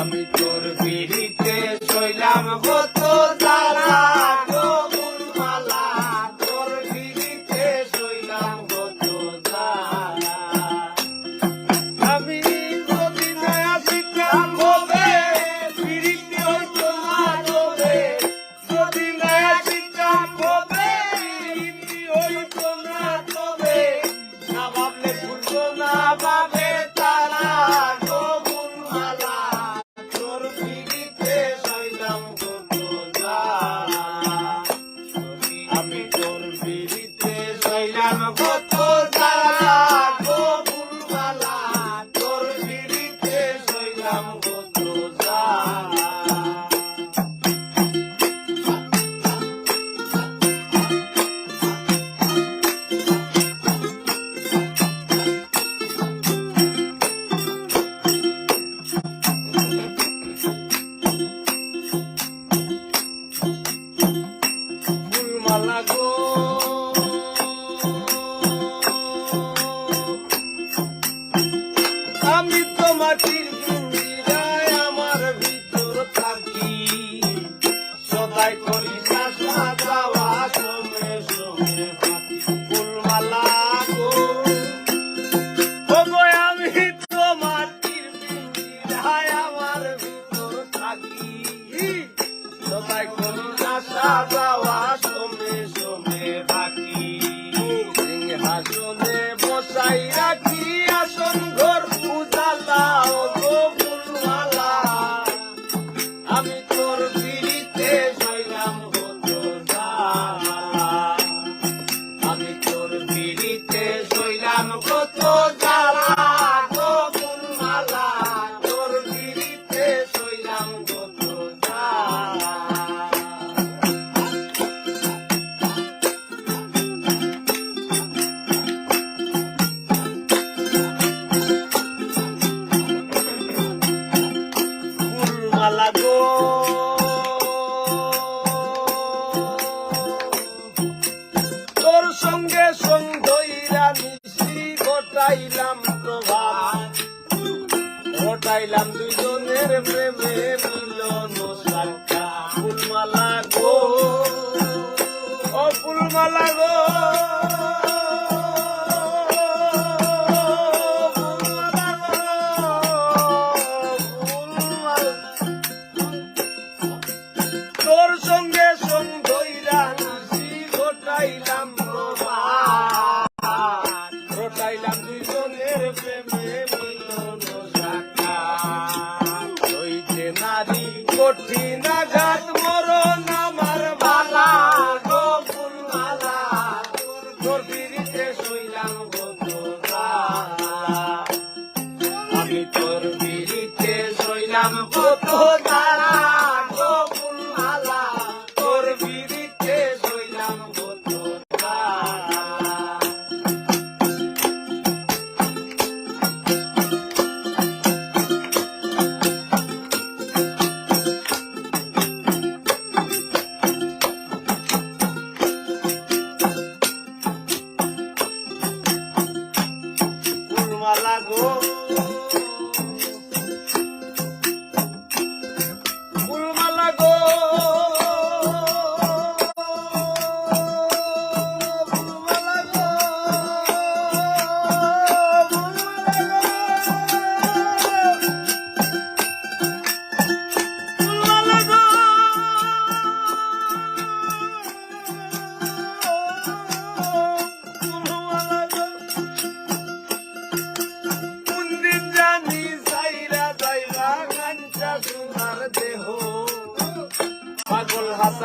আমি তোর পিড়িতে শৈলাম হত Put আমি তো মাটির আমার ভিতর থাকি। সদাই করি আশা যাওয়া সঙ্গে সঙ্গে ফুলমালা আমি তো মাটির আমার ভিতর থাকি। সদাই করি আশা যাওয়া আমি তোর পিড়িতে সইলাম আমি তোর পিড়িতে সইলাম কত জ্বালা la go বেসন ধৈরা মিষ্টি ঘটাইলাম প্রভাত। ঘটাইলাম দুজনের প্রেমে মিলন ফুলমালা গো ও ফুলমালা গো। போற்றி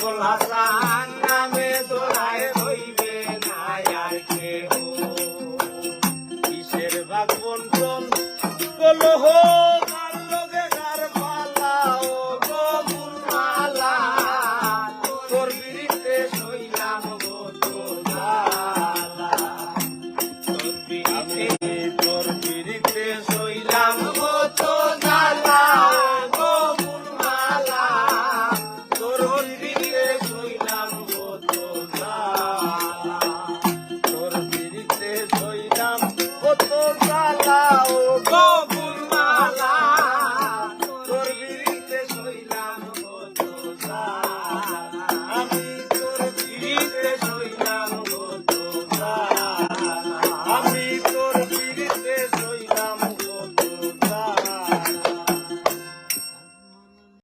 乌拉拉